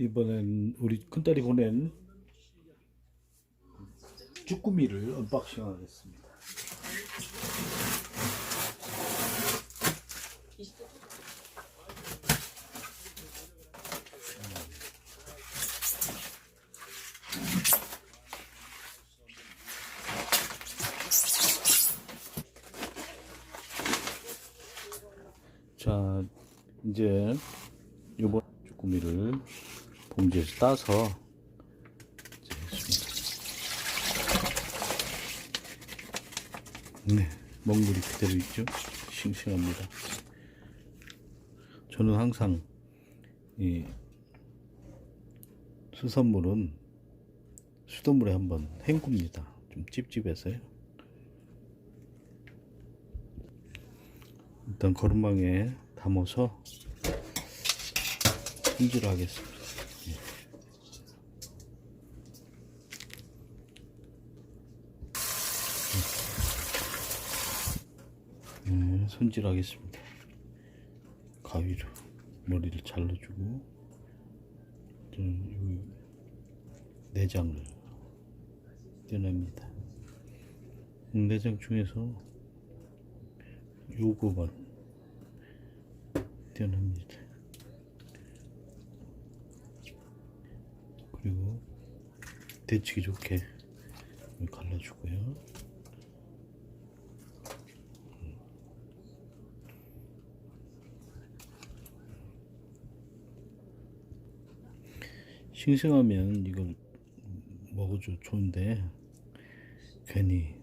이번엔 우리 큰딸이 보낸 쭈꾸미를 언박싱 하겠습니다. 자, 이제 요번 쭈꾸미를 봉지에서 따서. 네, 먹물이 그대로 있죠. 싱싱합니다. 저는 항상 이 수산물은 수돗물에 한번 헹굽니다. 좀 찝찝해서요. 일단 거름망에 담아서 손질하겠습니다. 예. 네, 손질하겠습니다. 가위로 머리를 잘라주고 저는 이 내장을 떼냅니다. 내장 중에서 요거만 떼어냅니다. 그리고 데치기 좋게 갈라주고요. 싱싱하면 이걸 먹어도 좋은데 괜히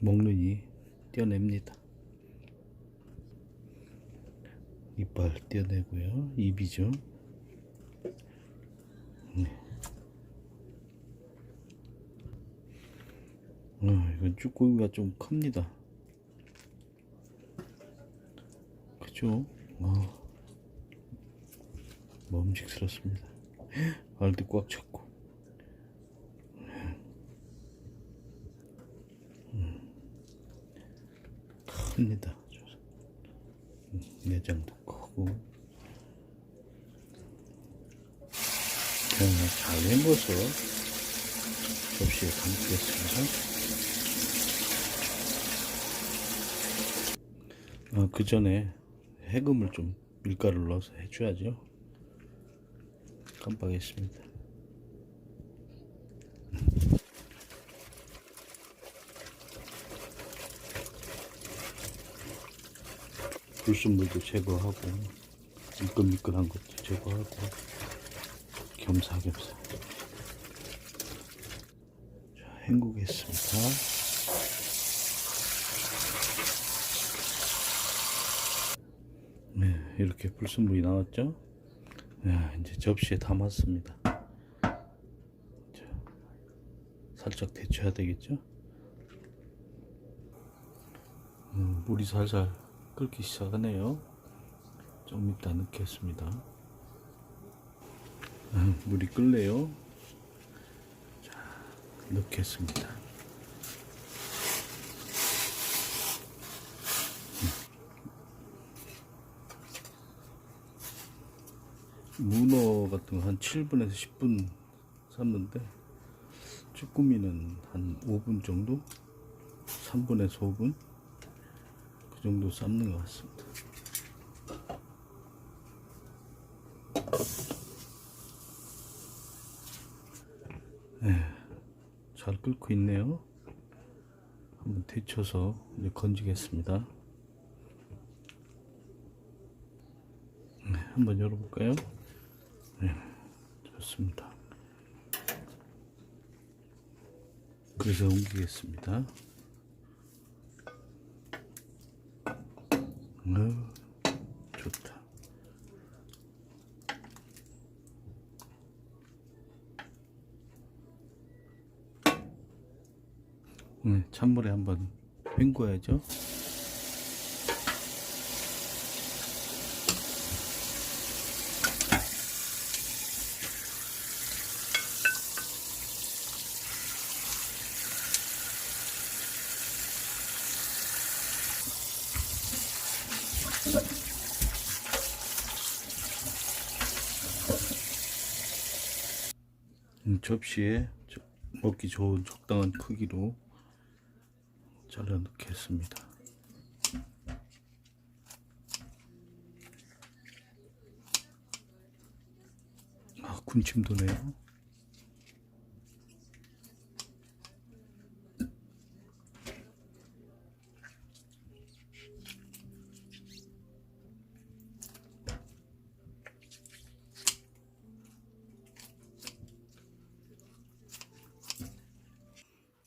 먹느니 떼어냅니다. 이빨 떼어내고요. 입이죠. 네. 아, 이건 쭈꾸미가 좀 큽니다. 그죠? 아, 먹음직스럽습니다. 알도 꽉 찼고. 큽니다. 음, 내장도 크고. 그냥 잘 헹궈서 접시에 담겠습니다. 아, 그 전에 해금을 좀 밀가루를 넣어서 해줘야죠. 깜빡했습니다. 불순물도 제거하고 미끈미끈한 것도 제거하고 겸사겸사 자, 헹구겠습니다. 네, 이렇게 불순물이 나왔죠? 네, 이제 접시에 담았습니다. 자, 살짝 데쳐야 되겠죠? 음, 물이 살살 끓기 시작하네요. 좀 이따 넣겠습니다. 음, 물이 끓네요. 자, 넣겠습니다. 문어 같은 거 한 7분에서 10분 삶는데 쭈꾸미는 한 5분 정도? 3분에서 5분? 그 정도 삶는 것 같습니다. 네, 잘 끓고 있네요. 한번 데쳐서 이제 건지겠습니다. 네, 한번 열어볼까요? 네, 좋습니다. 그래서 옮기겠습니다. 어, 좋다. 네, 찬물에 한번 헹궈야죠. 음, 접시에 먹기 좋은 적당한 크기로 잘라 넣겠습니다. 아, 군침도네요.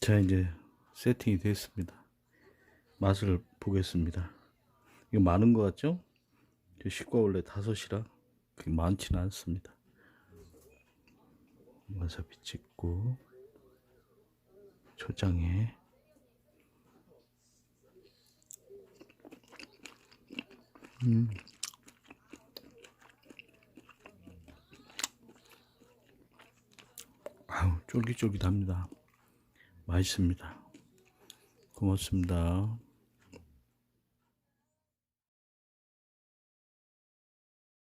자, 이제 세팅이 됐습니다. 맛을 보겠습니다. 이거 많은 것 같죠? 저 식구 원래 다섯이라 그게 많지는 않습니다. 와사비 찍고 초장에 음. 아우 쫄깃쫄깃합니다. 맛있습니다. 고맙습니다.